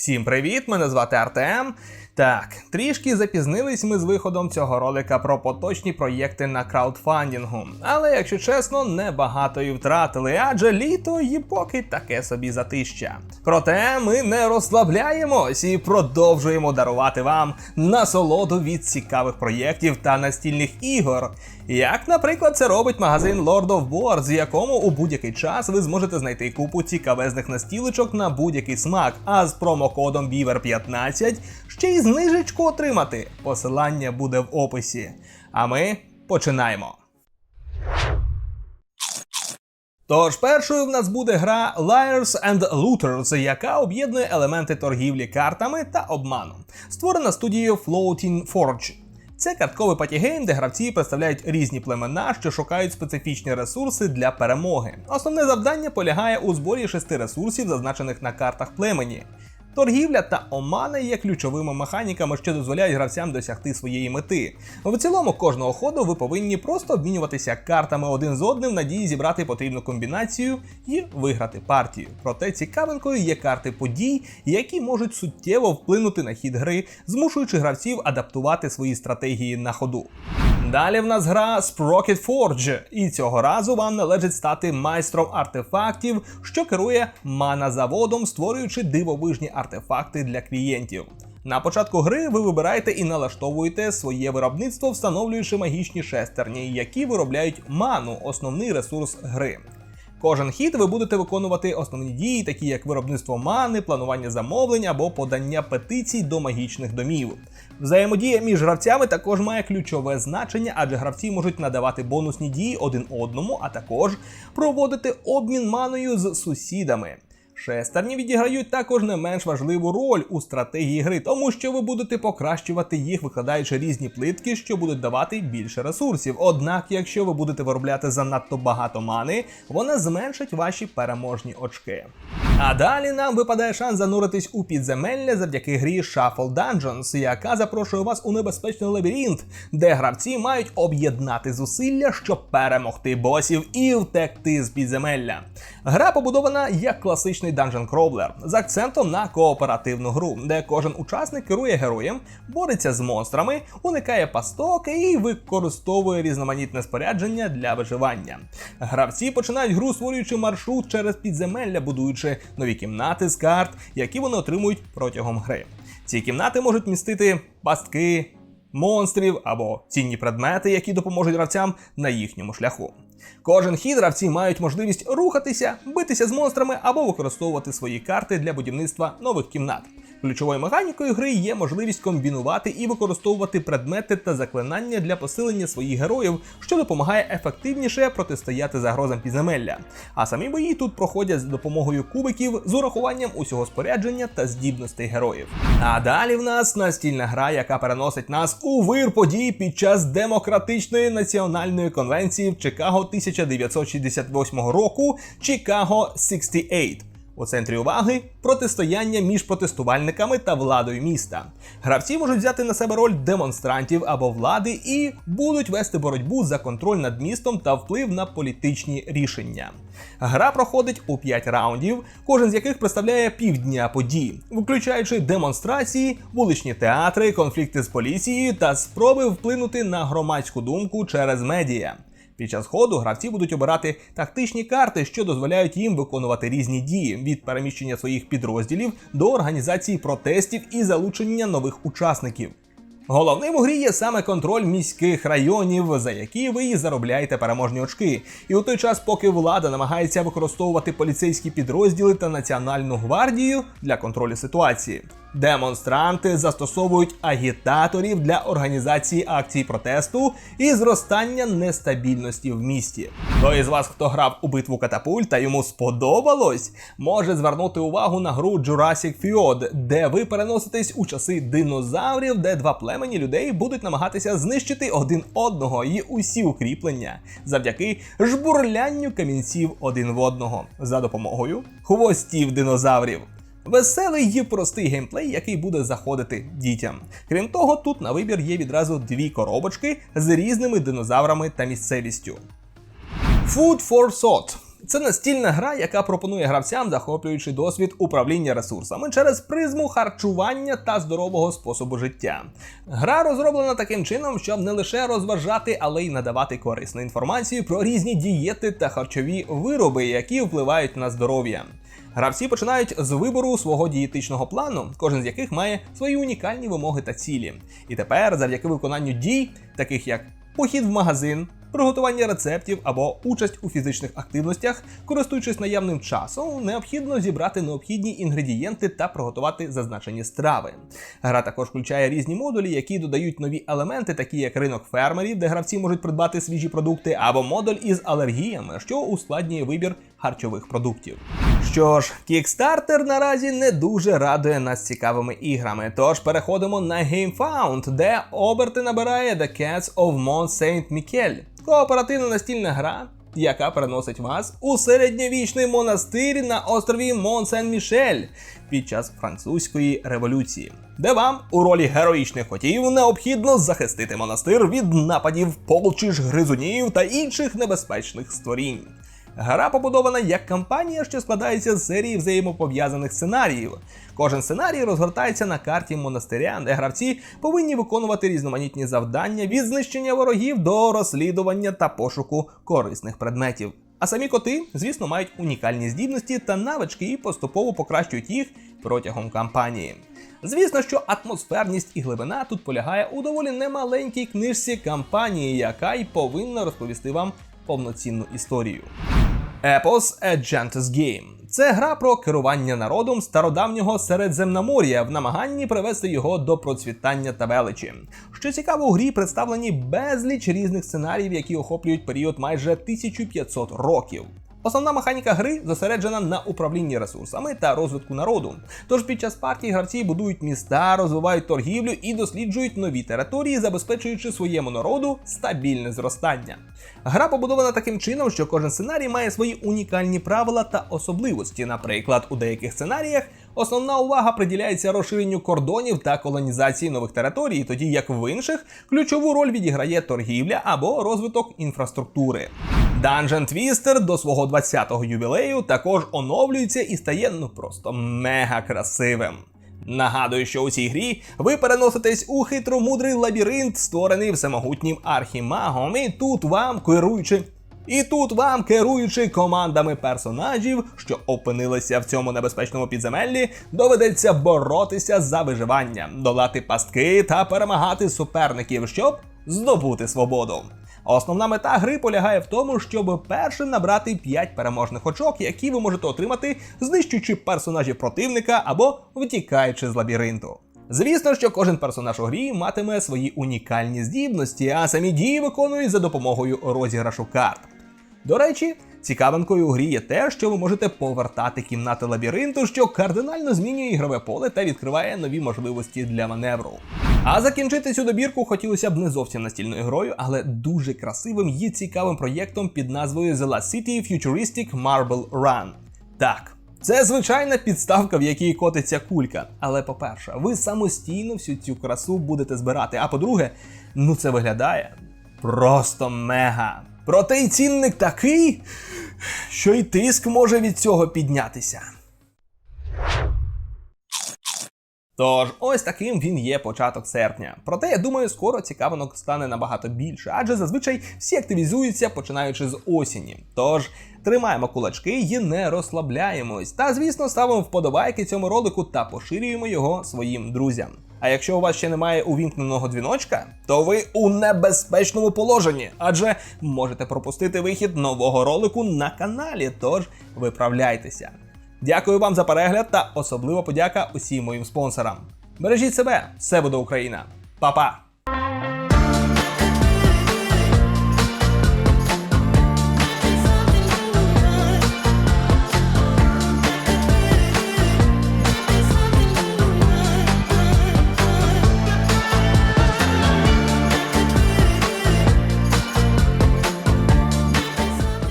Всім привіт! Мене звати Артем. Так, трішки запізнились ми з виходом цього ролика про поточні проєкти на краудфандингу. Але, якщо чесно, небагато і втратили, адже літо і поки таке собі затища. Проте ми не розслабляємось і продовжуємо дарувати вам насолоду від цікавих проєктів та настільних ігор. Як, наприклад, це робить магазин Lord of Boards, в якому у будь-який час ви зможете знайти купу цікавезних настілочок на будь-який смак, а з промокодом BEAVER15 ще й знижечку отримати. Посилання буде в описі. А ми починаємо. Тож першою в нас буде гра Liars and Looters, яка об'єднує елементи торгівлі картами та обману, створена студією Floating Forge. Це картковий патігейм, де гравці представляють різні племена, що шукають специфічні ресурси для перемоги. Основне завдання полягає у зборі шести ресурсів, зазначених на картах племені. Торгівля та омана є ключовими механіками, що дозволяють гравцям досягти своєї мети. В цілому, кожного ходу ви повинні просто обмінюватися картами один з одним в надії зібрати потрібну комбінацію і виграти партію. Проте цікавинкою є карти подій, які можуть суттєво вплинути на хід гри, змушуючи гравців адаптувати свої стратегії на ходу. Далі в нас гра Sprocket Forge, і цього разу вам належить стати майстром артефактів, що керує мана-заводом, створюючи дивовижні артефакти для клієнтів. На початку гри ви вибираєте і налаштовуєте своє виробництво, встановлюючи магічні шестерні, які виробляють ману, основний ресурс гри. Кожен хід ви будете виконувати основні дії, такі як виробництво мани, планування замовлень або подання петицій до магічних домів. Взаємодія між гравцями також має ключове значення, адже гравці можуть надавати бонусні дії один одному, а також проводити обмін маною з сусідами. Шестерні відіграють також не менш важливу роль у стратегії гри, тому що ви будете покращувати їх, викладаючи різні плитки, що будуть давати більше ресурсів. Однак, якщо ви будете виробляти занадто багато мани, вона зменшить ваші переможні очки. А далі нам випадає шанс зануритись у підземелля завдяки грі Shuffle Dungeons, яка запрошує вас у небезпечний лабіринт, де гравці мають об'єднати зусилля, щоб перемогти босів і втекти з підземелля. Гра побудована як класичний Dungeon Crawler з акцентом на кооперативну гру, де кожен учасник керує героєм, бореться з монстрами, уникає пасток і використовує різноманітне спорядження для виживання. Гравці починають гру, створюючи маршрут через підземелля, будуючи нові кімнати з карт, які вони отримують протягом гри. Ці кімнати можуть містити пастки, монстрів або цінні предмети, які допоможуть гравцям на їхньому шляху. Кожен хід гравці мають можливість рухатися, битися з монстрами або використовувати свої карти для будівництва нових кімнат. Ключовою механікою гри є можливість комбінувати і використовувати предмети та заклинання для посилення своїх героїв, що допомагає ефективніше протистояти загрозам підземелля. А самі бої тут проходять з допомогою кубиків з урахуванням усього спорядження та здібностей героїв. А далі в нас настільна гра, яка переносить нас у вир подій під час демократичної національної конвенції в Чикаго 1968 року Чикаго 68. У центрі уваги протистояння між протестувальниками та владою міста. Гравці можуть взяти на себе роль демонстрантів або влади і будуть вести боротьбу за контроль над містом та вплив на політичні рішення. Гра проходить у 5 раундів, кожен з яких представляє півдня подій, включаючи демонстрації, вуличні театри, конфлікти з поліцією та спроби вплинути на громадську думку через медіа. Під час ходу гравці будуть обирати тактичні карти, що дозволяють їм виконувати різні дії від переміщення своїх підрозділів до організації протестів і залучення нових учасників. Головним у грі є саме контроль міських районів, за які ви заробляєте переможні очки. І у той час, поки влада намагається використовувати поліцейські підрозділи та національну гвардію для контролю ситуації. Демонстранти застосовують агітаторів для організації акцій протесту і зростання нестабільності в місті. Той із вас, хто грав у битву катапульт та йому сподобалось, може звернути увагу на гру Jurassic Fjord, де ви переноситесь у часи динозаврів, де два племені людей будуть намагатися знищити один одного і усі укріплення завдяки жбурлянню камінців один в одного за допомогою хвостів динозаврів. Веселий і простий геймплей, який буде заходити дітям. Крім того, тут на вибір є відразу дві коробочки з різними динозаврами та місцевістю. Food for Thought Це настільна гра, яка пропонує гравцям захоплюючий досвід управління ресурсами через призму харчування та здорового способу життя. Гра розроблена таким чином, щоб не лише розважати, але й надавати корисну інформацію про різні дієти та харчові вироби, які впливають на здоров'я. Гравці починають з вибору свого дієтичного плану, кожен з яких має свої унікальні вимоги та цілі. І тепер, завдяки виконанню дій, таких як похід в магазин, приготування рецептів або участь у фізичних активностях, користуючись наявним часом, необхідно зібрати необхідні інгредієнти та приготувати зазначені страви. Гра також включає різні модулі, які додають нові елементи, такі як ринок фермерів, де гравці можуть придбати свіжі продукти, або модуль із алергіями, що ускладнює вибір харчових продуктів. Що ж, Kickstarter наразі не дуже радує нас цікавими іграми. Тож переходимо на GameFound, де оберти набирає The Cats of Mont Saint Michel. Кооперативна настільна гра, яка переносить вас у середньовічний монастир на острові Мон Сен Мішель під час французької революції, де вам у ролі героїчних котів необхідно захистити монастир від нападів полчищ гризунів та інших небезпечних створінь. Гра побудована як кампанія, що складається з серії взаємопов'язаних сценаріїв. Кожен сценарій розгортається на карті монастиря, де гравці повинні виконувати різноманітні завдання від знищення ворогів до розслідування та пошуку корисних предметів. А самі коти, звісно, мають унікальні здібності та навички і поступово покращують їх протягом кампанії. Звісно, що атмосферність і глибина тут полягає у доволі немаленькій книжці кампанії, яка й повинна розповісти вам повноцінну історію. Epos A Game це гра про керування народом стародавнього Середземномор'я в намаганні привести його до процвітання та величі. Що цікаво, у грі представлені безліч різних сценаріїв, які охоплюють період майже 1500 років. Основна механіка гри зосереджена на управлінні ресурсами та розвитку народу. Тож під час партії гравці будують міста, розвивають торгівлю і досліджують нові території, забезпечуючи своєму народу стабільне зростання. Гра побудована таким чином, що кожен сценарій має свої унікальні правила та особливості. Наприклад, у деяких сценаріях основна увага приділяється розширенню кордонів та колонізації нових територій, тоді як в інших ключову роль відіграє торгівля або розвиток інфраструктури. Dungeon Twister до свого 20-го ювілею також оновлюється і стає ну просто мега красивим. Нагадую, що у цій грі ви переноситесь у хитромудрий лабіринт, створений всемогутнім архімагом, і тут вам керуючи. І тут вам, керуючи командами персонажів, що опинилися в цьому небезпечному підземеллі, доведеться боротися за виживання, долати пастки та перемагати суперників, щоб здобути свободу. Основна мета гри полягає в тому, щоб першим набрати 5 переможних очок, які ви можете отримати, знищуючи персонажів противника або втікаючи з лабіринту. Звісно, що кожен персонаж у грі матиме свої унікальні здібності, а самі дії виконують за допомогою розіграшу карт. До речі, цікавинкою у грі є те, що ви можете повертати кімнати лабіринту, що кардинально змінює ігрове поле та відкриває нові можливості для маневру. А закінчити цю добірку хотілося б не зовсім настільною грою, але дуже красивим і цікавим проєктом під назвою The Last City Futuristic Marble Run. Так. Це звичайна підставка, в якій котиться кулька. Але по-перше, ви самостійно всю цю красу будете збирати. А по-друге, ну це виглядає просто мега. Проте й цінник такий, що й тиск може від цього піднятися. Тож, ось таким він є початок серпня. Проте я думаю, скоро цікавинок стане набагато більше, адже зазвичай всі активізуються починаючи з осені. Тож тримаємо кулачки і не розслабляємось. Та, звісно, ставимо вподобайки цьому ролику та поширюємо його своїм друзям. А якщо у вас ще немає увімкненого дзвіночка, то ви у небезпечному положенні, адже можете пропустити вихід нового ролику на каналі. Тож виправляйтеся. Дякую вам за перегляд та особлива подяка усім моїм спонсорам. Бережіть себе, все буде Україна. Па-па!